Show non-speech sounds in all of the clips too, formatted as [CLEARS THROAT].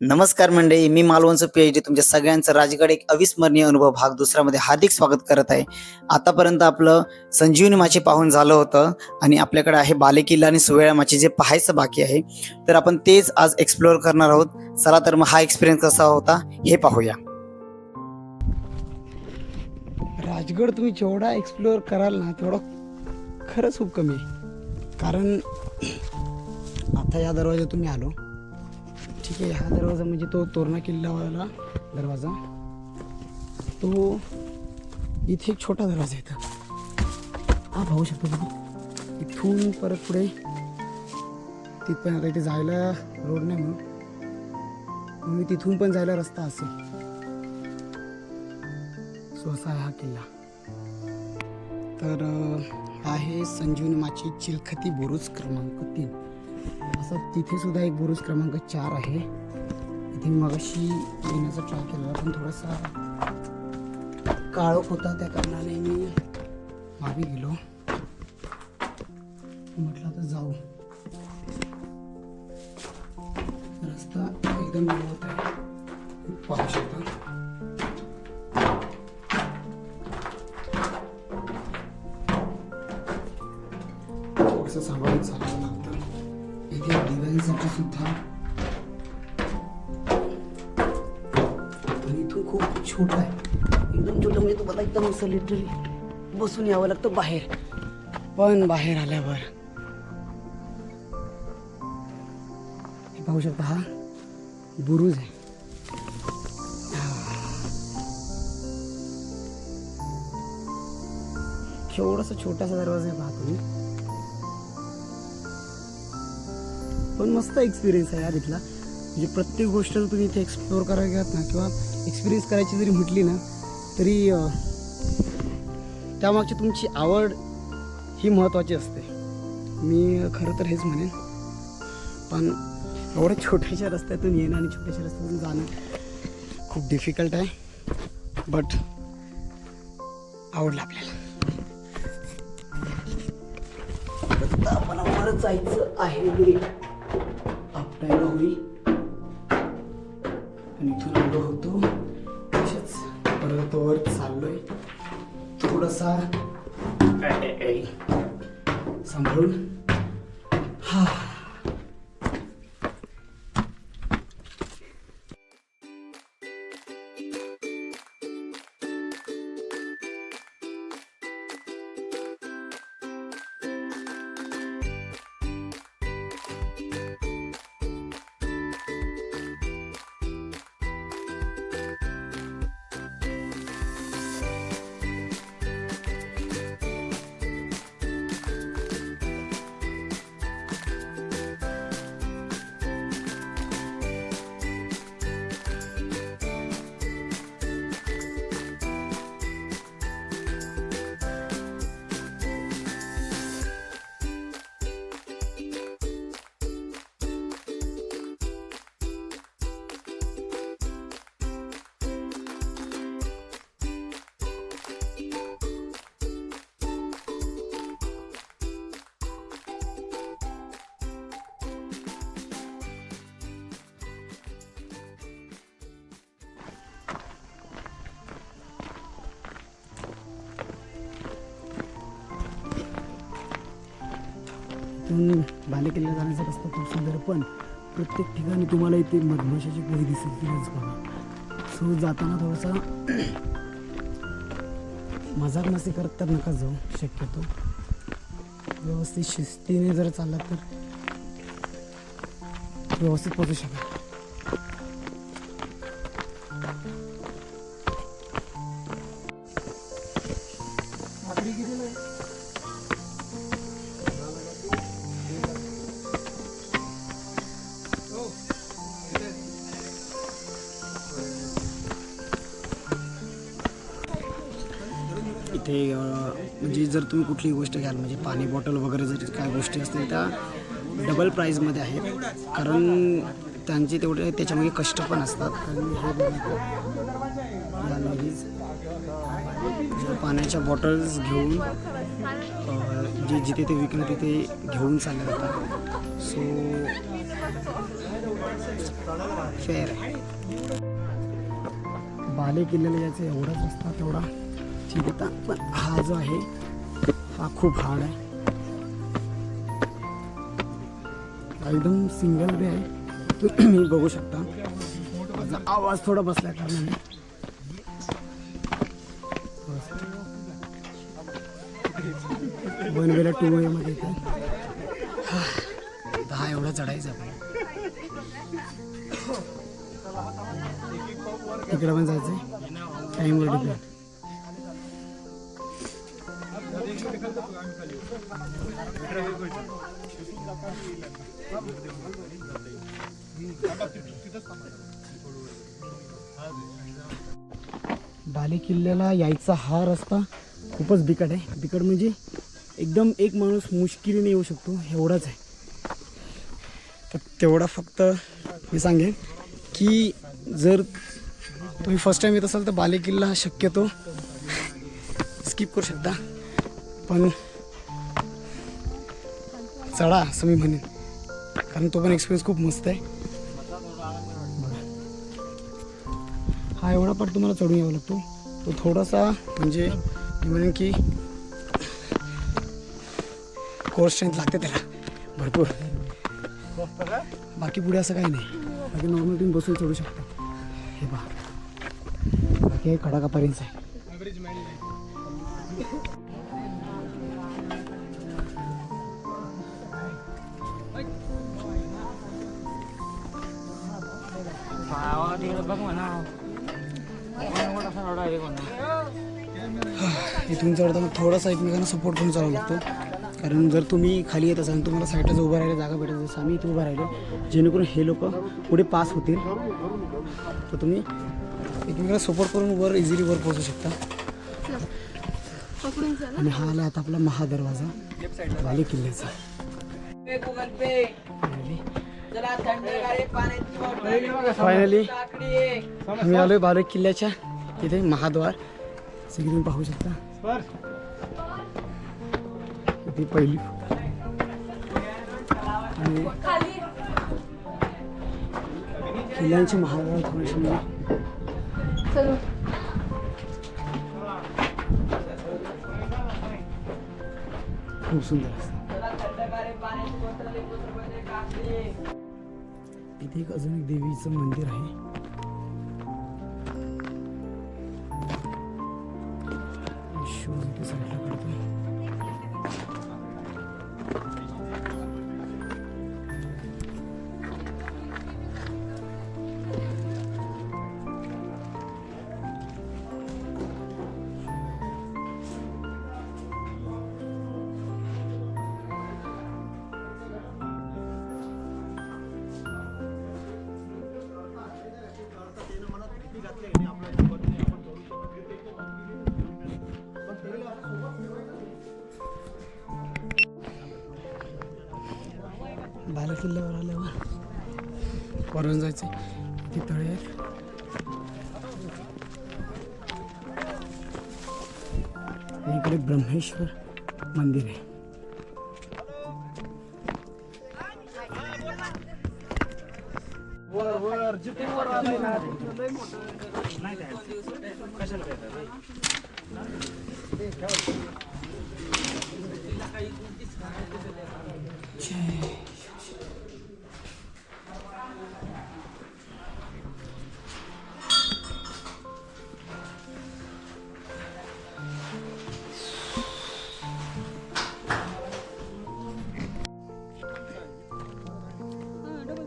नमस्कार मंडळी मी मालवणचं पी एच डी तुमच्या सगळ्यांचं राजगड एक अविस्मरणीय अनुभव भाग दुसऱ्यामध्ये हार्दिक स्वागत करत आहे. आतापर्यंत आपलं संजीवनी माची पाहून झालं होतं आणि आपल्याकडे आहे बालेकिल्ला आणि सुवेळा माची जे पाहायचं बाकी आहे. तर आपण तेच आज एक्सप्लोअर करणार आहोत. चला तर मग हा एक्सपिरियन्स कसा होता हे पाहूया. राजगड तुम्ही जेवढा एक्सप्लोअर कराल ना तेवढा खरंच खूप कमी आहे. कारण [CLEARS THROAT] आता या दरवाजा तुम्ही आलो. ठीक आहे हा दरवाजा म्हणजे तो तोरणा किल्लावाला दरवाजा. तो इथे एक छोटा दरवाजा येतो हा पाहू शकतो तुम्ही. इथून परत पुढे तिथपर्यंत आता इथे जायला रोड नाही म्हणून. मी तिथून पण जायला रस्ता असेल. सो असा आहे हा किल्ला. तर आहे संजीवनी माची चिलखती बुरुज क्रमांक तीन. असं तिथे सुद्धा एक बुरुज क्रमांक चार आहे. इथे मगाशी येण्याचा ट्राय केलेला पण थोडासा काळोख होता. त्या कारणाने मी मागे गेलो. म्हटलं तर जाऊ. रस्ता एकदम होत आहे. पाहू शकता. थोडंसं सांभाळून चालावं लागतं इथे दिव्यांसाठी सुद्धा. आणि इथून खूप छोटा आहे. एकदम छोटं म्हणजे तुम्हाला एकदम असं लिटरली बसून यावं लागतं बाहेर. पण बाहेर आल्यावर. हे पाहू शकता हा बुरुज आहे. केवढासा छोटासा दरवाजा आहे पाहतो मी पण मस्त एक्सपिरियन्स आहे यार इथला. म्हणजे प्रत्येक गोष्ट जर तुम्ही इथे एक्सप्लोअर करायला गेलात ना किंवा एक्सपिरियन्स करायची जरी म्हटली ना तरी त्यामागची तुमची आवड ही महत्त्वाची असते. मी खरं तर हेच म्हणेन. पण एवढ्या छोट्याशा रस्त्यातून येणं आणि छोट्याशा रस्त्यातून जाणं खूप डिफिकल्ट आहे. बट आवडलं आपल्याला. मला जायचं आहे. आपल्याला होईल आणि इथून आलो होतो. तसेच पर्वतावर चाललोय. थोडासा सांभाळून. इथून बालेकिल्ला जाण्याचा रस्ता खूप सुंदर पण प्रत्येक ठिकाणी तुम्हाला इथे मधमाशाची पोळी दिसेल तिथेच बघा. सो जाताना थोडासा मजाक मस्ती करत तर नका जाऊ शक्यतो. व्यवस्थित शिस्तीने जर चालला तर व्यवस्थित पोचू शकाल. जर तुम्ही कुठलीही गोष्ट घ्याल म्हणजे पाणी बॉटल वगैरे जर काय गोष्टी असतील त्या डबल प्राईजमध्ये आहेत. कारण त्यांचे तेवढे त्याच्यामध्ये कष्ट पण असतात. कारण हे बघा या लगेच पाण्याच्या बॉटल्स घेऊन जे जिथे ते विकलं तिथे घेऊन चालले जातात. सो फेअर आहे. बाले किल्ल्याला यायचं एवढाच रस्ता तेवढा ठीक होता पण हा जो आहे हा खूप हार्ड आहे. एकदम सिंगल बे आहे. तुम्ही बघू शकता. माझा आवाज थोडा बसल्या कारणाने. वन वेला टू वे मध्ये दहा एवढं चढायचं आपण तिकडे पण जायचंय. टाईमवर डिपेंड. बालेकिल्ल्याला यायचा हा रस्ता खूपच बिकट आहे. बिकट म्हणजे एकदम एक माणूस मुश्किलीने येऊ शकतो एवढाच आहे. तर तेवढा फक्त मी सांगेन की जर तुम्ही फर्स्ट टाईम येत असाल तर बालेकिल्ला हा शक्यतो स्किप करू शकता. पण चढा असं मी म्हणेन. कारण तो पण एक्सपिरियन्स खूप मस्त आहे. हा एवढा पाठ तुम्हाला चढून यावा लागतो. तो थोडासा म्हणजे मी म्हणेन की कोर्स स्ट्रेंथ लागते त्याला. भरपूर. बाकी पुढे असं काही नाही. बाकी नॉर्मल तुम्ही बसून चढू शकता. हे पहा. बाकी हे खडाकापर्यंत आहे. इथून चढताना थोडासा एकमेकांना सपोर्ट करून चालावं लागतो. कारण जर तुम्ही खाली येत असाल तुम्हाला साईडलाच उभं राहिलं जागा भेटत जसं आम्ही इथे उभं राहिलो. जेणेकरून हे लोक पुढे पास होतील. तर तुम्ही एकमेकांना सपोर्ट करून वर इझिली वर पोहोचू शकता. आणि हा आला आता आपला महादरवाजा वाली किल्ल्याचा. फायनली आम्ही आलोय बालक किल्ल्याच्या तिथे महाद्वार. सगळी तुम्ही पाहू शकता. इथे पहिली. आणि किल्ल्यांची महाद्वार थोडीशी म्हणजे खूप सुंदर असतं. इथे एक अजून एक देवीचं मंदिर आहे. बाला किल्ल्यावर आल्यावर वरून जायचे इथे तळे आहेत? इकडे ब्रह्मेश्वर मंदिर आहे.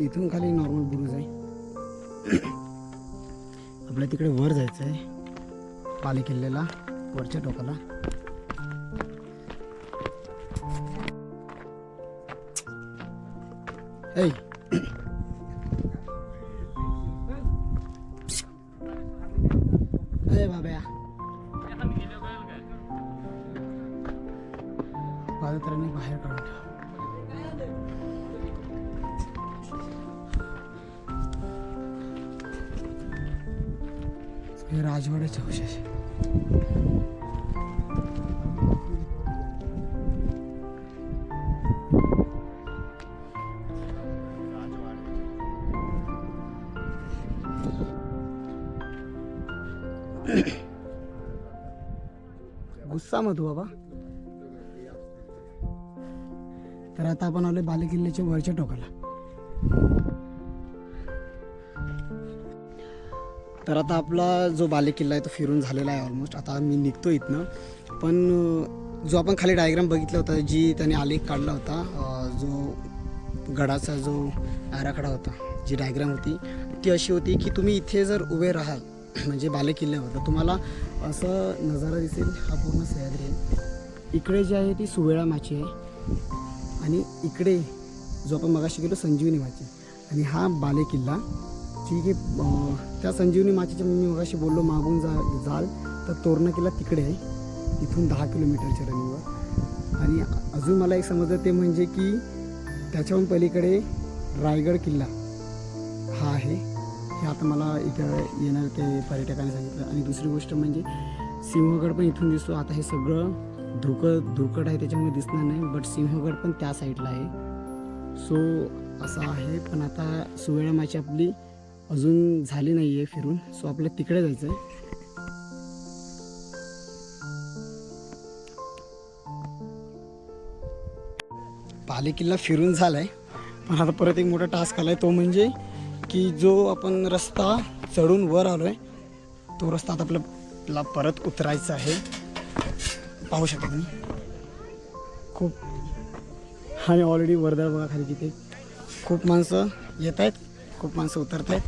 इथून खाली नॉर्मल बुरुज आहे. आपल्या तिकडे वर जायचं आहे पाली किल्ल्याला वरच्या टोकाला. अरे बाब्या पादत्राने बाहेर काढून ठेव. हे राजवाड्याचे अवशेष. आहे. गुस्सा बाबा? तर आता आपण आलोय बालेकिल्ल्याच्या वरच्या टोकाला. तर आता आपला जो बालेकिल्ला आहे तो फिरून झालेला आहे ऑलमोस्ट आता मी निघतो इथनं. पण जो आपण खाली डायग्राम बघितला होता जी त्याने आलेख काढला होता जो गडाचा जो आराखडा होता जी डायग्राम होती ती अशी होती की तुम्ही इथे जर उभे राहाल [CLEARS THROAT] म्हणजे बालेकिल्ल्यावर. तुम्हाला असं नजारा दिसेल हा पूर्ण सह्याद्री आहे. इकडे जी आहे ती सुवेळा माची आहे. आणि इकडे जो आपण मगाशी गेलो संजीवनी माची. आणि हा बालेकिल्ला. जी की त्या संजीवनी माचीच्या मी मगाशी बोललो मागून जा जाल. तर तोरणा किल्ला तिकडे आहे. इथून दहा किलोमीटरच्या रनिंगवर. आणि अजून मला एक समजलं ते म्हणजे की त्याच्याहून पलीकडे रायगड किल्ला हा आहे. हे आता मला इथं येणार ते पर्यटकांनी सांगितलं. आणि दुसरी गोष्ट म्हणजे सिंहगड पण इथून दिसतो. आता हे सगळं धुकं धुकट आहे त्याच्यामुळे दिसणार नाही बट सिंहगड पण त्या साईडला आहे. सो असं आहे. पण आता सुवेळामाची आपली अजून झाली नाही आहे फिरून. सो आपल्या तिकडे जायचं आहे पाले किल्ला फिरून झाला आहे पण आता परत एक मोठा टास्क आला आहे तो म्हणजे की जो आपण रस्ता चढून वर आलो आहे तो रस्ता आता आपल्याला परत उतरायचा आहे. पाहू शकता तुम्ही. खूप आणि ऑलरेडी वर्दळ बघा खाली तिथे खूप माणसं येत आहेत खूप माणसं उतरत आहेत.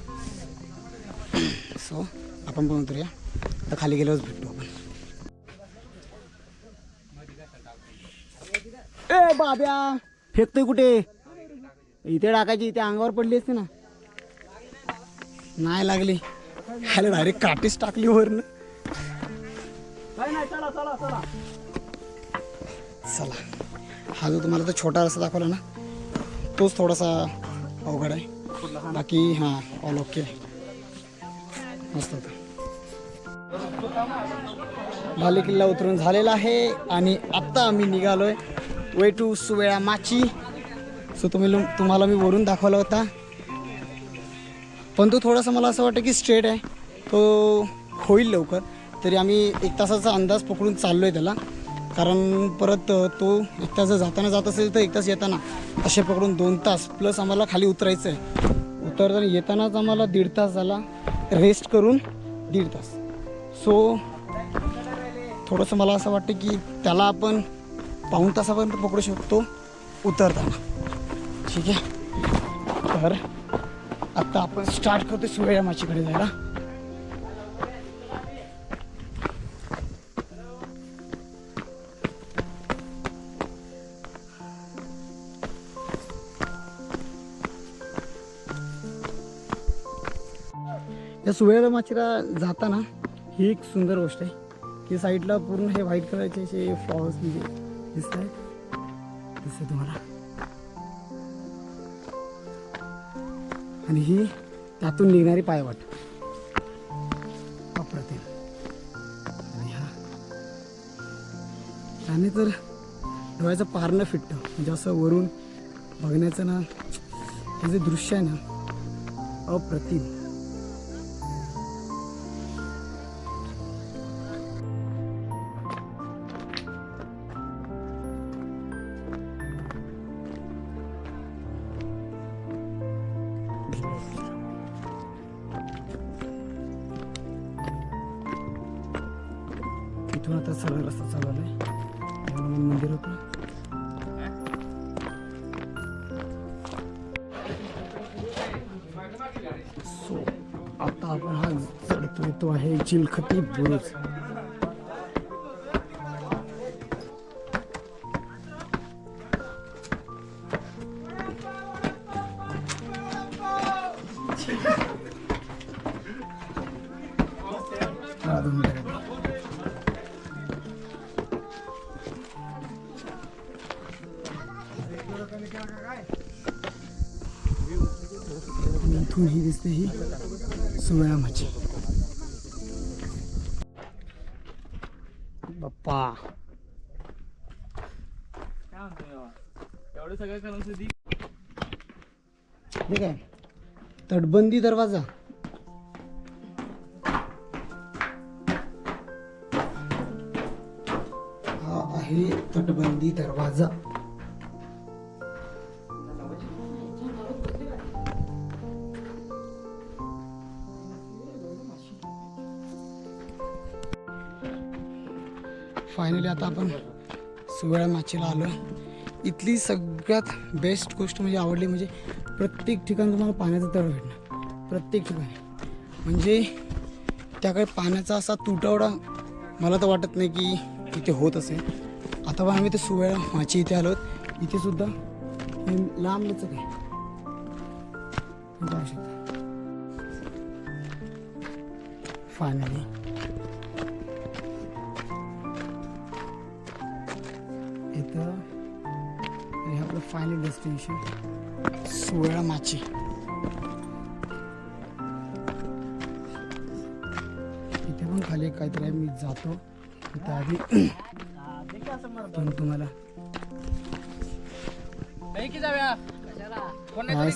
सो आपण पण उतरूया. आता खाली गेल्यावरच भेटतो आपण. ए बाब्या फेकतोय कुठे? इथे टाकायची इथे अंगावर पडली असते ना. नाही लागली. ह्याला डायरेक्ट काटीच टाकली वरनं. चला हा जो तुम्हाला तो छोटा रस्ता दाखवला ना तोच थोडासा अवघड आहे. बाकी हां ऑल ओके मस्त होता. भाले किल्ला उतरून झालेला आहे आणि आत्ता आम्ही निघालोय way to Suvela Machi. So तुम्ही तुम्हाला मी वरून दाखवला होता. पण तो थोडासा मला असं वाटतं की स्ट्रेट आहे. तो होईल लवकर. तरी आम्ही एक तासाचा अंदाज पकडून चाललो आहे त्याला. कारण परत तो एक तास जर जाताना जात असेल तर एक तास येताना. असे पकडून दोन तास. प्लस आम्हाला खाली उतरायचं आहे उतरताना येतानाच आम्हाला दीड तास झाला. रेस्ट करून दीड तास. सो थोडंसं मला असं वाटतं की त्याला आपण पाऊण तासापर्यंत पकडू शकतो उतरताना. ठीक आहे? तर आत्ता आपण स्टार्ट करतो. सुवेळा माचीकडे जायला. या सुवेळा माचीला जाताना ही एक सुंदर गोष्ट आहे. की साईडला पूर्ण हे व्हाईट कलरचे असे फ्लॉवर्स म्हणजे दिसत आहे दिसते तुम्हाला. आणि ही त्यातून निघणारी पायवाट. अप्रतिम आणि हा. त्याने तर डोळ्याचं पारणं फिटतं. म्हणजे असं वरून बघण्याचं ना हे जे दृश्य आहे ना अप्रतिम. चिलखती बुरुज. इथून ही दिसते ही सुवळा माझी तटबंदी दरवाजा. हा आहे तटबंदी दरवाजा. फायनली आता आपण सुवळ्या माचीला आलो इथली सगळ्यात बेस्ट गोष्ट म्हणजे आवडली म्हणजे प्रत्येक ठिकाणी तुम्हाला पाण्याचा तळ भेटणार. प्रत्येक ठिकाणी. म्हणजे त्याकडे पाण्याचा असा तुटवडा मला तर वाटत नाही की इथे होत असेल. आता पण आम्ही ते सुवेळा माची इथे आलो इथे सुद्धा हे लांब लचक आहे finally final destination Suvela Machi. इथे पण खाली काहीतरी आहे मी जातो. इथं आधी पण तुम्हाला. काय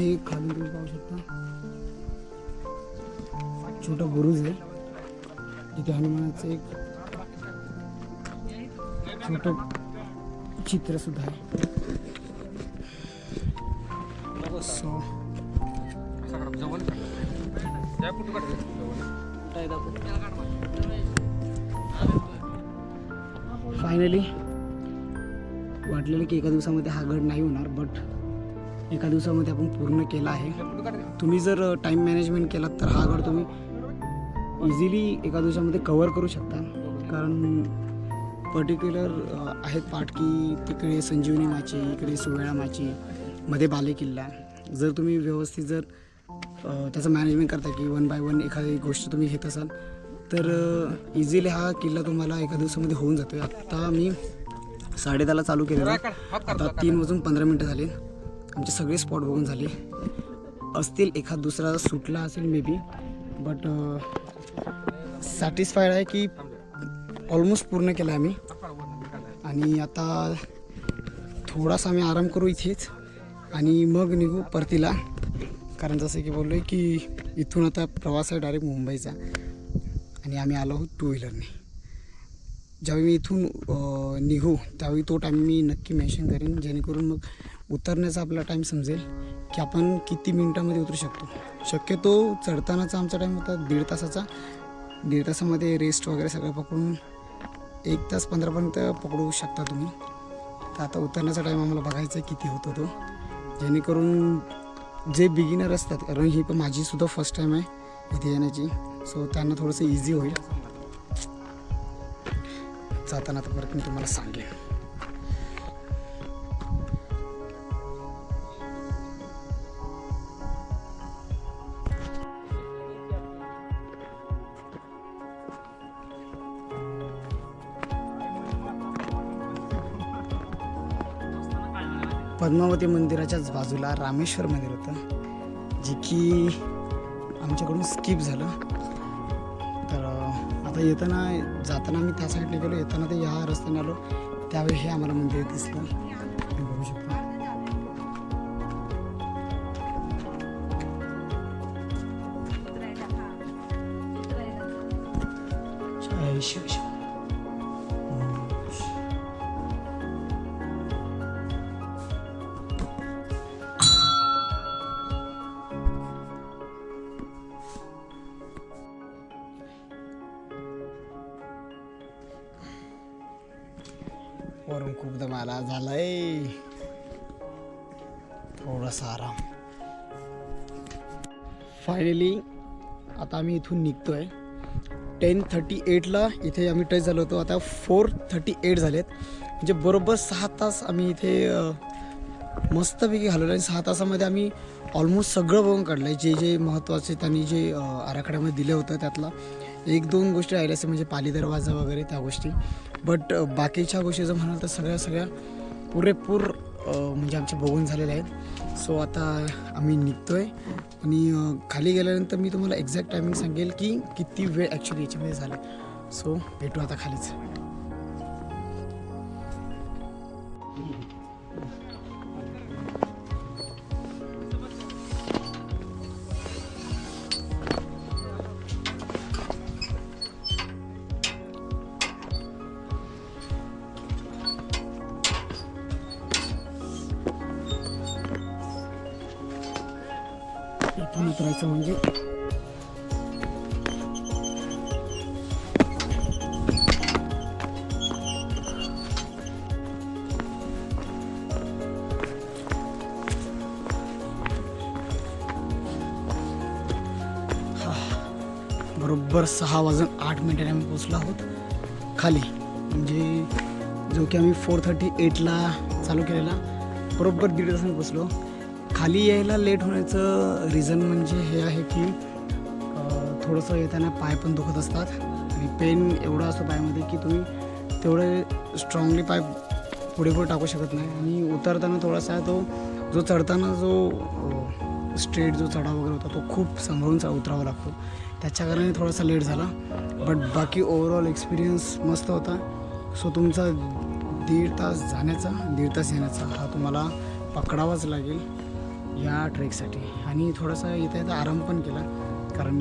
सह्याद्रीच्या इथे खाली तुम्ही पाहू शकता. छोटा बुरुज आहे. तिथे हनुमानाचं एक छोट चित्र सुद्धा आहे. फायनली वाटलेलं की एका दिवसामध्ये हा गड नाही होणार बट एका दिवसामध्ये आपण पूर्ण केला आहे. तुम्ही जर टाईम मॅनेजमेंट केलात तर हा गड तुम्ही इझिली एका दिवसामध्ये कवर करू शकता. कारण पर्टिक्युलर आहेत पाठ की तिकडे संजीवनी माची इकडे सुवेळा माची मध्ये बाले किल्ला. जर तुम्ही व्यवस्थित जर त्याचं मॅनेजमेंट करता की वन बाय वन एखादी गोष्ट तुम्ही घेत असाल तर इझिली हा किल्ला तुम्हाला एका दिवसामध्ये होऊन जातो आत्ता मी साडेदहाला चालू केलेला. आता तीन वाजून पंधरा मिनटं झाली. आमचे सगळे स्पॉट बघून झाले. असतील एखाद दुसरा सुटला असेल मे बी बट सॅटिस्फाईड आहे की ऑलमोस्ट पूर्ण केलं आम्ही. आणि आता थोडासा आम्ही आराम करू इथेच आणि मग निघू परतीला. कारण जसं की बोललो आहे की इथून आता प्रवास आहे डायरेक्ट मुंबईचा. आणि आम्ही आलो आहोत टू व्हीलरने ज्यावेळी मी इथून निघू त्यावेळी तो टाईम मी नक्की मेन्शन करेन. जेणेकरून मग उतरण्याचा आपला टाईम समजेल की आपण किती मिनटामध्ये उतरू शकतो. शक्यतो चढतानाचा आमचा टाईम होता दीड तासाचा. दीड तासामध्ये रेस्ट वगैरे सगळं पकडून एक तास पंधरापर्यंत पकडू शकता तुम्ही. तर आता उतरण्याचा टाईम आम्हाला बघायचा आहे किती होतो तो. जेणेकरून जे बिगिनर असतात कारण ही पण माझीसुद्धा फर्स्ट टाईम आहे इथे येण्याची. सो त्यांना थोडंसं इझी होईल. जाताना आता परत मी तुम्हाला सांगेन. पद्मावती मंदिराच्याच बाजूला रामेश्वर मंदिर होतं जे की आमच्याकडून स्किप झालं. तर आता येताना जाताना मी त्या साईडला गेलो येताना ते या रस्त्याने आलो त्यावेळी हे आम्हाला मंदिर दिसलं. बघू शकतो. वरून झालाय. थोडासा आराम. फायनली आता आम्ही इथून निघतोय. टेन थर्टी एटला इथे आम्ही टच झालो होतो. आता फोर थर्टी एट झालेत. म्हणजे बरोबर सहा तास आम्ही इथे मस्तपैकी घालवलं आणि सहा तासामध्ये आम्ही ऑलमोस्ट सगळं बघून काढलं आहे जे जे महत्त्वाचे त्यांनी जे आराखड्यामध्ये दिलं होतं त्यातला एक दोन गोष्टी राहिल्या असं म्हणजे पाली दरवाजा वगैरे त्या गोष्टी. बट बाकीच्या गोष्टी जर म्हणाल तर सगळ्या सगळ्या पुरेपूर म्हणजे आमचे बघून झालेले आहेत. सो आता आम्ही निघतो आहे आणि खाली गेल्यानंतर मी तुम्हाला एक्झॅक्ट टायमिंग सांगेल की किती वेळ ॲक्च्युली याच्यामध्ये झाला. सो भेटू आता खालीच. इथून उतरायचं म्हणजे? बरोबर सहा वाजून आठ मिनिटाने आम्ही पोचलो आहोत. खाली म्हणजे जो की आम्ही फोर थर्टी एटला चालू केलेला बरोबर दीड तासाने पोचलो खाली यायला लेट होण्याचं रिझन म्हणजे हे आहे की थोडंसं येताना पाय पण दुखत असतात. आणि पेन एवढा असतो पायामध्ये की तुम्ही तेवढे स्ट्रॉंगली पाय पुढे पुढे टाकू शकत नाही. आणि उतरताना थोडासा तो जो चढताना जो स्ट्रेट जो चढाव वगैरे होता तो खूप सांभाळून चा उतरावा लागतो. त्याच्या कारणाने थोडासा लेट झाला. बट बाकी ओव्हरऑल एक्सपिरियन्स मस्त होता. सो तुमचा दीड तास जाण्याचा दीड तास येण्याचा हा तुम्हाला पकडावाच लागेल. या ट्रेकसाठी. आणि थोडासा येता येता आराम पण केला कारण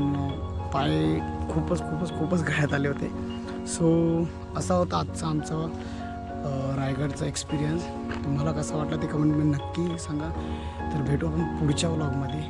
पाय खूपच खूपच खूपच गळ्यात आले होते. सो असा होता आजचा आमचा रायगडचा एक्सपिरियन्स तुम्हाला कसा वाटला ते कमेंटमध्ये नक्की सांगा. तर भेटू आपण पुढच्या व्लॉगमध्ये